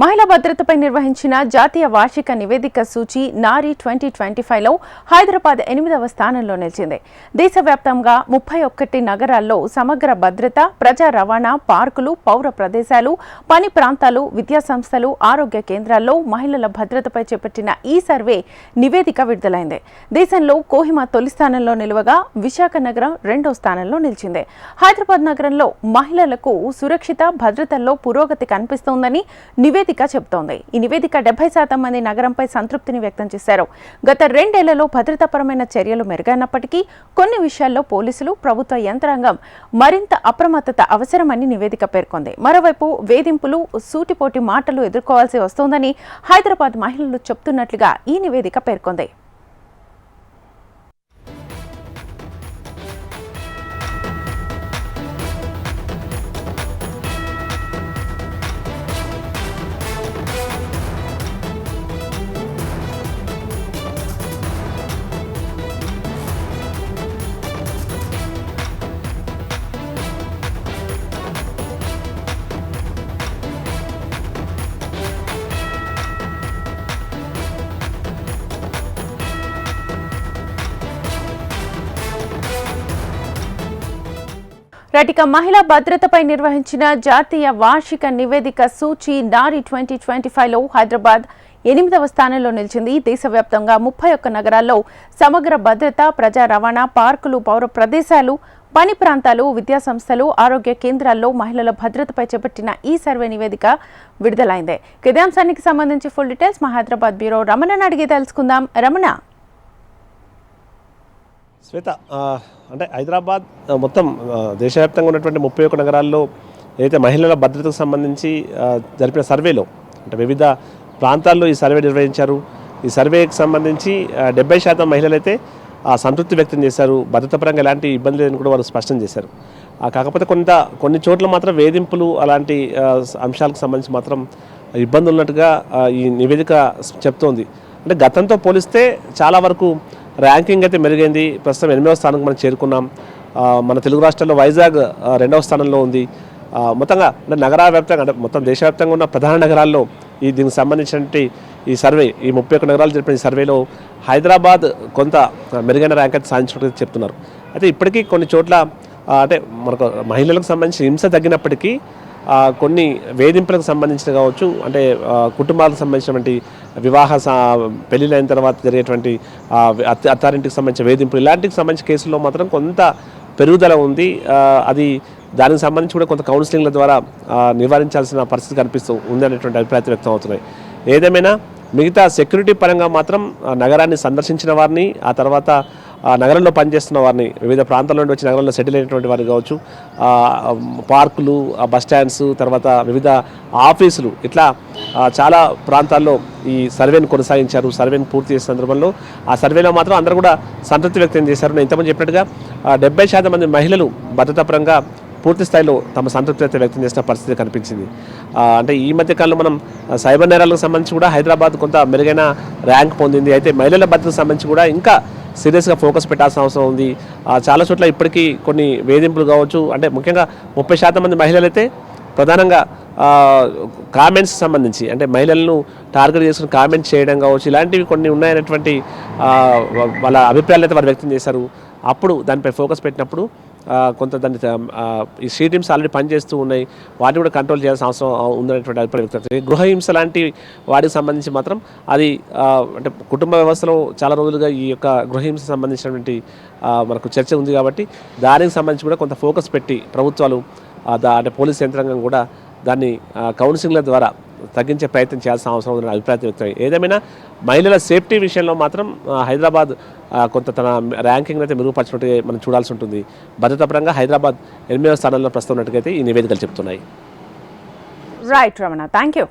మహిళా భద్రతపై నిర్వహించిన జాతీయ వార్షిక నివేదిక సూచి నారీ ట్వంటీ ట్వంటీ ఫైవ్లో హైదరాబాద్ ఎనిమిదవ స్థానంలో నిలిచింది. దేశవ్యాప్తంగా ముప్పై ఒక్కటి నగరాల్లో సమగ్ర భద్రత ప్రజా రవాణా పార్కులు పౌర ప్రదేశాలు పని ప్రాంతాలు విద్యా సంస్థలు ఆరోగ్య కేంద్రాల్లో మహిళల భద్రతపై చేపట్టిన ఈ సర్వే నివేదిక విడుదలైంది. దేశంలో కోహిమా తొలి స్థానంలో నిలువగా విశాఖ నగరం రెండో స్థానంలో నిలిచింది. హైదరాబాద్ నగరంలో మహిళలకు సురక్షిత భద్రతల్లో పురోగతి కనిపిస్తోందని నివేదిక నివేదిక చెబుతోంది. ఈ నివేదిక డెబ్బై శాతం మంది నగరంపై సంతృప్తిని వ్యక్తం చేశారు. గత రెండేళ్ళలో భద్రతాపరమైన చర్యలు మెరుగైనప్పటికీ కొన్ని విషయాల్లో పోలీసులు ప్రభుత్వ యంత్రాంగం మరింత అప్రమత్తత అవసరమని నివేదిక పేర్కొంది. మరోవైపు వేధింపులు సూటిపోటి మాటలు ఎదుర్కోవాల్సి వస్తోందని హైదరాబాద్ మహిళలు చెబుతున్నట్లుగా ఈ నివేదిక పేర్కొంది. రటిక మహిళా భద్రతపై నిర్వహించిన జాతీయ వార్షిక నివేదిక సూచి నారి ట్వంటీ ట్వంటీ ఫైవ్లో హైదరాబాద్ ఎనిమిదవ స్థానంలో నిలిచింది. దేశవ్యాప్తంగా ముప్పై ఒక్క నగరాల్లో సమగ్ర భద్రత ప్రజా రవాణా పార్కులు పౌర ప్రదేశాలు పని ప్రాంతాలు విద్యాసంస్థలు ఆరోగ్య కేంద్రాల్లో మహిళల భద్రతపై చేపట్టిన ఈ సర్వే నివేదిక విడుదలైంది. ఇదే సంబంధించి ఫుల్ డీటెయిల్స్ మా హైదరాబాద్ బ్యూరో రమణను అడిగి తెలుసుకుందాం. రమణ. శ్వేత అంటే హైదరాబాద్ మొత్తం దేశవ్యాప్తంగా ఉన్నటువంటి ముప్పై ఒక్క నగరాల్లో ఏదైతే మహిళల భద్రతకు సంబంధించి జరిపిన సర్వేలో అంటే వివిధ ప్రాంతాల్లో ఈ సర్వే నిర్వహించారు. ఈ సర్వేకి సంబంధించి డెబ్బై శాతం మహిళలైతే ఆ, సంతృప్తి వ్యక్తం చేశారు. భద్రతాపరంగా ఎలాంటి ఇబ్బంది లేదని కూడా వారు స్పష్టం చేశారు. కాకపోతే కొంత కొన్ని చోట్ల మాత్రం వేధింపులు అలాంటి అంశాలకు సంబంధించి మాత్రం ఇబ్బందులు ఉన్నట్టుగా ఈ నివేదిక చెప్తోంది. అంటే గతంతో పోలిస్తే చాలా వరకు ర్యాంకింగ్ అయితే మెరుగైంది. ప్రస్తుతం ఎనిమిదవ స్థానానికి మనం చేరుకున్నాం. మన తెలుగు రాష్ట్రాల్లో వైజాగ్ రెండవ స్థానంలో ఉంది. మొత్తంగా అంటే నగర వ్యాప్తంగా అంటే మొత్తం దేశవ్యాప్తంగా ఉన్న ప్రధాన నగరాల్లో ఈ దీనికి సంబంధించినటువంటి ఈ సర్వే ఈ ముప్పై ఒక్క నగరాలు జరిపిన ఈ సర్వేలో హైదరాబాద్ కొంత మెరుగైన ర్యాంక్ అయితే సాధించినట్టు చెప్తున్నారు. అయితే ఇప్పటికీ కొన్ని చోట్ల అంటే మనకు మహిళలకు సంబంధించి హింస తగ్గినప్పటికీ కొన్ని వేధింపులకు సంబంధించిన కావచ్చు అంటే కుటుంబాలకు సంబంధించినటువంటి వివాహ సా- పెళ్ళిళ్ళైన తర్వాత జరిగేటువంటి అత్త అత్తారింటికి సంబంధించిన వేధింపులు ఇలాంటికి సంబంధించిన కేసుల్లో మాత్రం కొంత పెరుగుదల ఉంది. అది దానికి సంబంధించి కూడా కొంత కౌన్సిలింగ్ల ద్వారా నివారించాల్సిన పరిస్థితి కనిపిస్తూ ఉంది అనేటువంటి అభిప్రాయాలు వ్యక్తం అవుతున్నాయి. ఏదేమైనా మిగతా సెక్యూరిటీ పరంగా మాత్రం నగరాన్ని సందర్శించిన వారిని ఆ తర్వాత ఆ నగరంలో పనిచేస్తున్న వారిని వివిధ ప్రాంతాల నుండి వచ్చి నగరంలో సెటిల్ అయినటువంటి వారు కావచ్చు పార్కులు బస్ స్టాండ్స్ తర్వాత వివిధ ఆఫీసులు ఇట్లా చాలా ప్రాంతాల్లో ఈ సర్వేను కొనసాగించారు. సర్వేను పూర్తి చేసిన సందర్భంలో ఆ సర్వేలో మాత్రం అందరూ కూడా సంతృప్తి వ్యక్తం చేశారు. నేను ఇంతమంది చెప్పినట్టుగా డెబ్బై శాతం మంది మహిళలు భద్రతాపరంగా పూర్తి స్థాయిలో తమ సంతృప్తి అయితే వ్యక్తం చేసిన పరిస్థితి కనిపించింది. అంటే ఈ మధ్య కాలంలో మనం సైబర్ నేరాలకు సంబంధించి కూడా హైదరాబాద్ కొంత మెరుగైన ర్యాంక్ పొందింది. అయితే మహిళల భద్రతకు సంబంధించి కూడా ఇంకా సీరియస్గా ఫోకస్ పెట్టాల్సిన అవసరం ఉంది. చాలా చోట్ల ఇప్పటికీ కొన్ని వేధింపులు కావచ్చు అంటే ముఖ్యంగా ముప్పై శాతం మంది మహిళలైతే ప్రధానంగా కామెంట్స్ సంబంధించి అంటే మహిళలను టార్గెట్ చేసుకుని కామెంట్స్ చేయడం కావచ్చు ఇలాంటివి కొన్ని ఉన్నాయనేటువంటి వాళ్ళ అభిప్రాయాలు అయితే వారు వ్యక్తం చేశారు. అప్పుడు దానిపై ఫోకస్ పెట్టినప్పుడు కొంత దాన్ని ఈ సీ టీమ్స్ ఆల్రెడీ పనిచేస్తూ ఉన్నాయి. వాటిని కూడా కంట్రోల్ చేయాల్సిన అవసరం ఉందనేటువంటి అభిప్రాయం వ్యక్తం గృహహింస లాంటి వాటికి సంబంధించి మాత్రం అది అంటే కుటుంబ వ్యవస్థలో చాలా రోజులుగా ఈ యొక్క గృహహింస సంబంధించినటువంటి మనకు చర్చ ఉంది కాబట్టి దానికి సంబంధించి కూడా కొంత ఫోకస్ పెట్టి ప్రభుత్వాలు అంటే పోలీస్ యంత్రాంగం కూడా దాన్ని కౌన్సిలింగ్ల ద్వారా తగ్గించే ప్రయత్నం చేయాల్సిన అవసరం ఉందని అభిప్రాయం వ్యక్తం ఏదేమైనా మహిళల సేఫ్టీ విషయంలో మాత్రం హైదరాబాద్ కొంత తన ర్యాంకింగ్ అయితే మెరుగుపరిచినట్టుగా మనం చూడాల్సి ఉంటుంది. భద్రతాపరంగా హైదరాబాద్ ఎనిమిదవ స్థానంలో ప్రస్తుతం ఉన్నట్టుగా అయితే ఈ నివేదికలు చెప్తున్నాయి. Right Ramana thank you